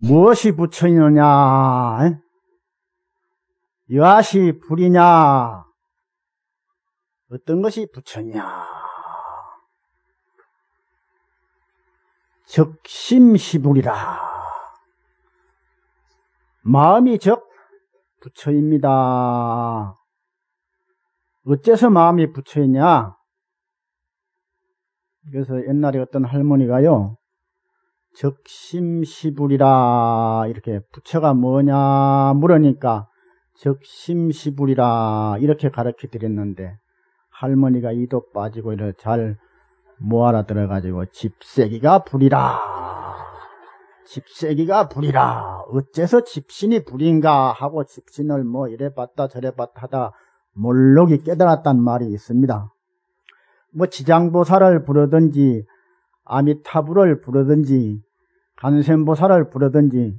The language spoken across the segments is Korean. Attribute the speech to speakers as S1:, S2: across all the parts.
S1: 무엇이 부처이느냐? 여하시 불이냐? 어떤 것이 부처냐? 적심시불이라. 마음이 적 부처입니다. 어째서 마음이 부처이냐? 그래서 옛날에 어떤 할머니가요, 적심시불이라, 이렇게 부처가 뭐냐 물으니까, 적심시불이라, 이렇게 가르쳐 드렸는데, 할머니가 이도 빠지고 이렇게 잘 모아라 들어가지고, 집세기가 불이라. 집세기가 불이라. 어째서 집신이 불인가 하고 집신을 뭐 이래 봤다 저래 봤다 하다 몰록이 깨달았단 말이 있습니다. 뭐 지장보살을 부르든지 아미타불을 부르든지 간센보살을 부르든지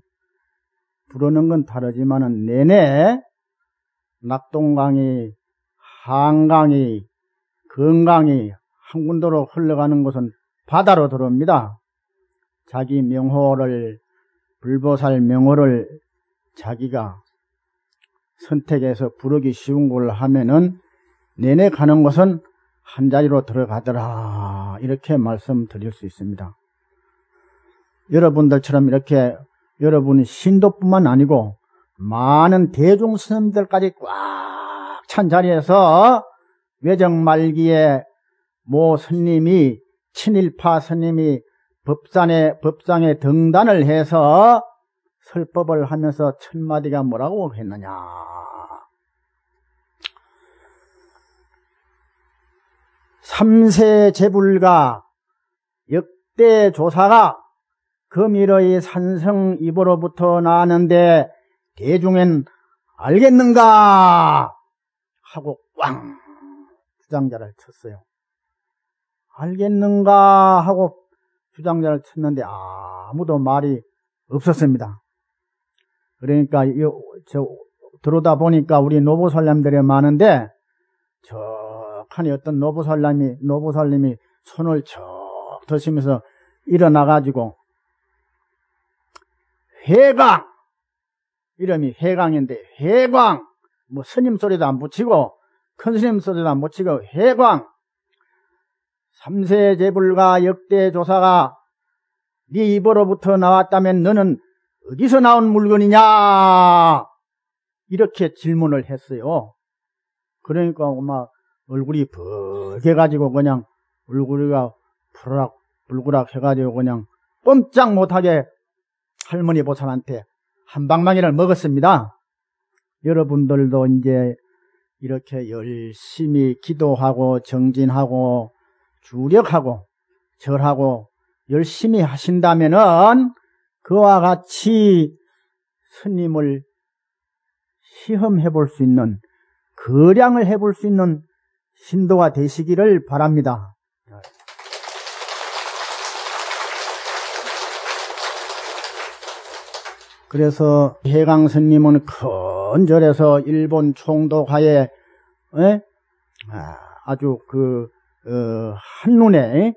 S1: 부르는 건 다르지만은 내내 낙동강이 한강이 건강이 한 군데로 흘러가는 곳은 바다로 들어옵니다. 자기 명호를 불보살 명호를 자기가 선택해서 부르기 쉬운 걸 하면은 내내 가는 곳은 한 자리로 들어가더라 이렇게 말씀드릴 수 있습니다. 여러분들처럼 이렇게 여러분 신도뿐만 아니고 많은 대중 스님들까지 꽉 찬 자리에서 외정 말기에 모 스님이 친일파 스님이 법산에 법상에 등단을 해서 설법을 하면서 천마디가 뭐라고 했느냐? 삼세 제불가 역대 조사가 금일의 산성 입으로부터 나왔는데 대중엔 알겠는가 하고 꽝 주장자를 쳤어요. 알겠는가 하고 주장자를 쳤는데 아무도 말이 없었습니다. 그러니까 저 들어다 보니까 우리 노보살람들이 많은데 척하니 어떤 노보살람이 노보살님이 손을 척 드시면서 일어나 가지고 해광 이름이 해광인데 해광 뭐 스님 소리도 안 붙이고 큰 스님 소리도 안 붙이고 해광 삼세 제불과 역대 조사가 네 입으로부터 나왔다면 너는 어디서 나온 물건이냐? 이렇게 질문을 했어요. 그러니까 막 얼굴이 붉게가지고 그냥 얼굴이가 푸락 불구락 해가지고 그냥 꼼짝 못하게 할머니 보살한테 한 방망이를 먹었습니다. 여러분들도 이제 이렇게 열심히 기도하고 정진하고 주력하고 절하고 열심히 하신다면은 그와 같이 스님을 시험해 볼 수 있는 거량을 해볼 수 있는 신도가 되시기를 바랍니다. 그래서 해강 스님은 큰 절에서 일본 총독하에 아, 아주 그 어, 한눈에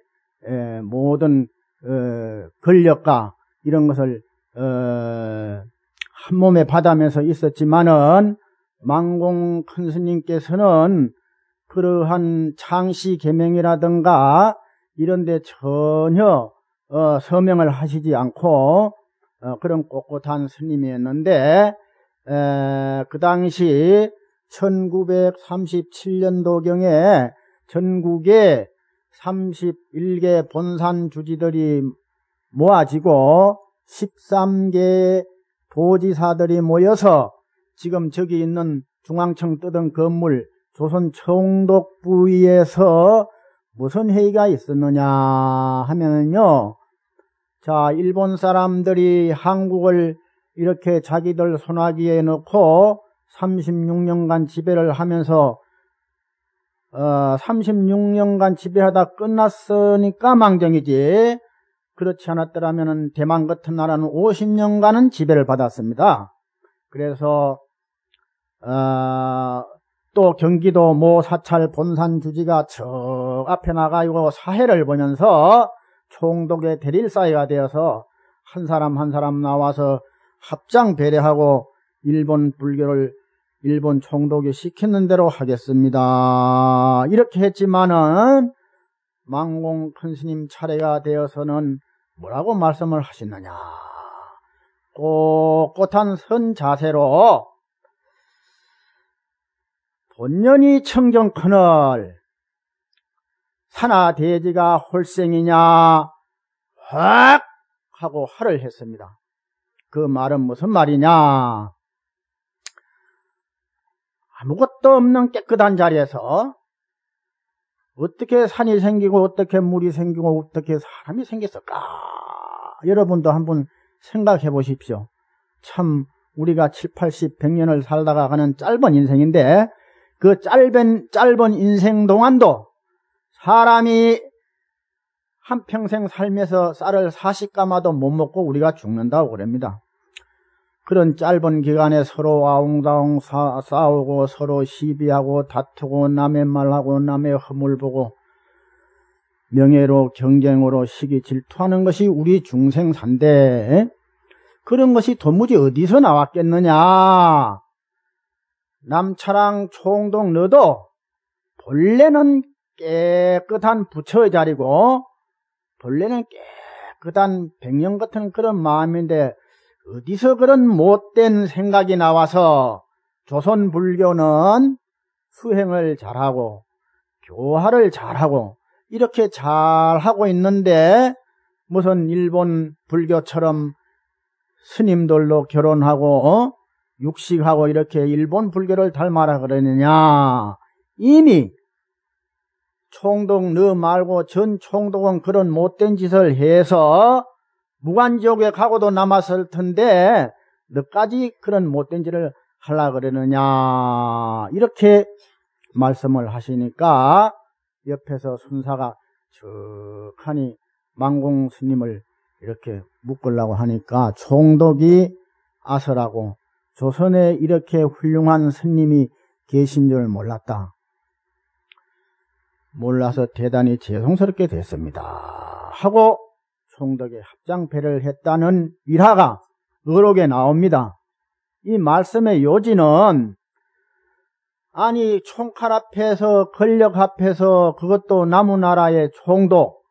S1: 모든 어, 권력과 이런 것을 어, 한 몸에 받아면서 있었지만은 망공 큰 스님께서는 그러한 창시 계명이라든가 이런데 전혀 어, 서명을 하시지 않고 어, 그런 꼿꼿한 스님이었는데 에, 그 당시 1937년도경에 전국에 31개 본산 주지들이 모아지고 13개 도지사들이 모여서 지금 저기 있는 중앙청 뜨던 건물 조선 총독부위에서 무슨 회의가 있었느냐 하면은요. 자, 일본 사람들이 한국을 이렇게 자기들 손아귀에 넣고 36년간 지배를 하면서 어, 36년간 지배하다 끝났으니까 망정이지. 그렇지 않았더라면 대만 같은 나라는 50년간은 지배를 받았습니다. 그래서 어, 또 경기도 모 사찰 본산 주지가 저 앞에 나가고 사회를 보면서 총독의 대릴사회가 되어서 한 사람 한 사람 나와서 합장 배려하고 일본 불교를 일본 총독이 시키는 대로 하겠습니다. 이렇게 했지만은 망공 큰 스님 차례가 되어서는 뭐라고 말씀을 하시느냐. 꼿꼿한 선 자세로 본년이 청정커널 산하 대지가 홀생이냐 확 하고 화를 했습니다. 그 말은 무슨 말이냐? 아무것도 없는 깨끗한 자리에서 어떻게 산이 생기고 어떻게 물이 생기고 어떻게 사람이 생겼을까? 여러분도 한번 생각해 보십시오. 참 우리가 7, 80, 100년을 살다가 가는 짧은 인생인데 그 짧은 짧은 인생 동안도 사람이 한평생 살면서 쌀을 40가마도 못 먹고 우리가 죽는다고 그럽니다. 그런 짧은 기간에 서로 아웅다웅 싸우고 서로 시비하고 다투고 남의 말하고 남의 허물 보고 명예로 경쟁으로 시기 질투하는 것이 우리 중생산데 그런 것이 도무지 어디서 나왔겠느냐 남차랑 총동 너도 본래는 깨끗한 부처의 자리고 본래는 깨끗한 백년 같은 그런 마음인데 어디서 그런 못된 생각이 나와서 조선 불교는 수행을 잘하고 교화를 잘하고 이렇게 잘하고 있는데 무슨 일본 불교처럼 스님들로 결혼하고 어? 육식하고 이렇게 일본 불교를 닮아라 그러느냐 이미 총독 너 말고 전 총독은 그런 못된 짓을 해서 무관지옥에 가고도 남았을 텐데 너까지 그런 못된 짓을 하려 그러느냐 이렇게 말씀을 하시니까 옆에서 순사가 척하니 망공 스님을 이렇게 묶으려고 하니까 총독이 아서라고 조선에 이렇게 훌륭한 스님이 계신 줄 몰랐다. 몰라서 대단히 죄송스럽게 됐습니다. 하고 총덕에 합장패를 했다는 일화가 의록에 나옵니다. 이 말씀의 요지는 아니 총칼 앞에서 권력 앞에서 그것도 나무나라의 총독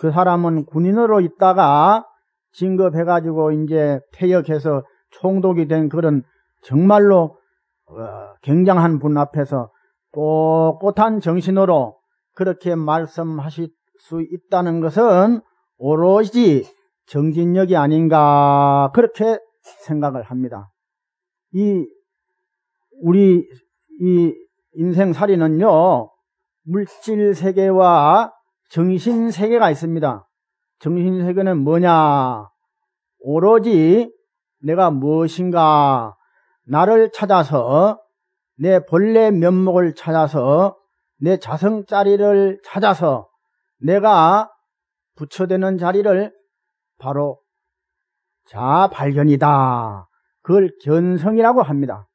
S1: 그 사람은 군인으로 있다가 진급해가지고 이제 퇴역해서 총독이 된 그런 정말로 어, 굉장한 분 앞에서 꼿꼿한 정신으로 그렇게 말씀하실 수 있다는 것은 오로지 정진력이 아닌가 그렇게 생각을 합니다. 이 우리 이 인생살이는요 물질 세계와 정신 세계가 있습니다. 정신 세계는 뭐냐? 오로지 내가 무엇인가 나를 찾아서 내 본래 면목을 찾아서 내 자성 자리를 찾아서 내가 부처되는 자리를 바로 자발견이다. 그걸 견성이라고 합니다.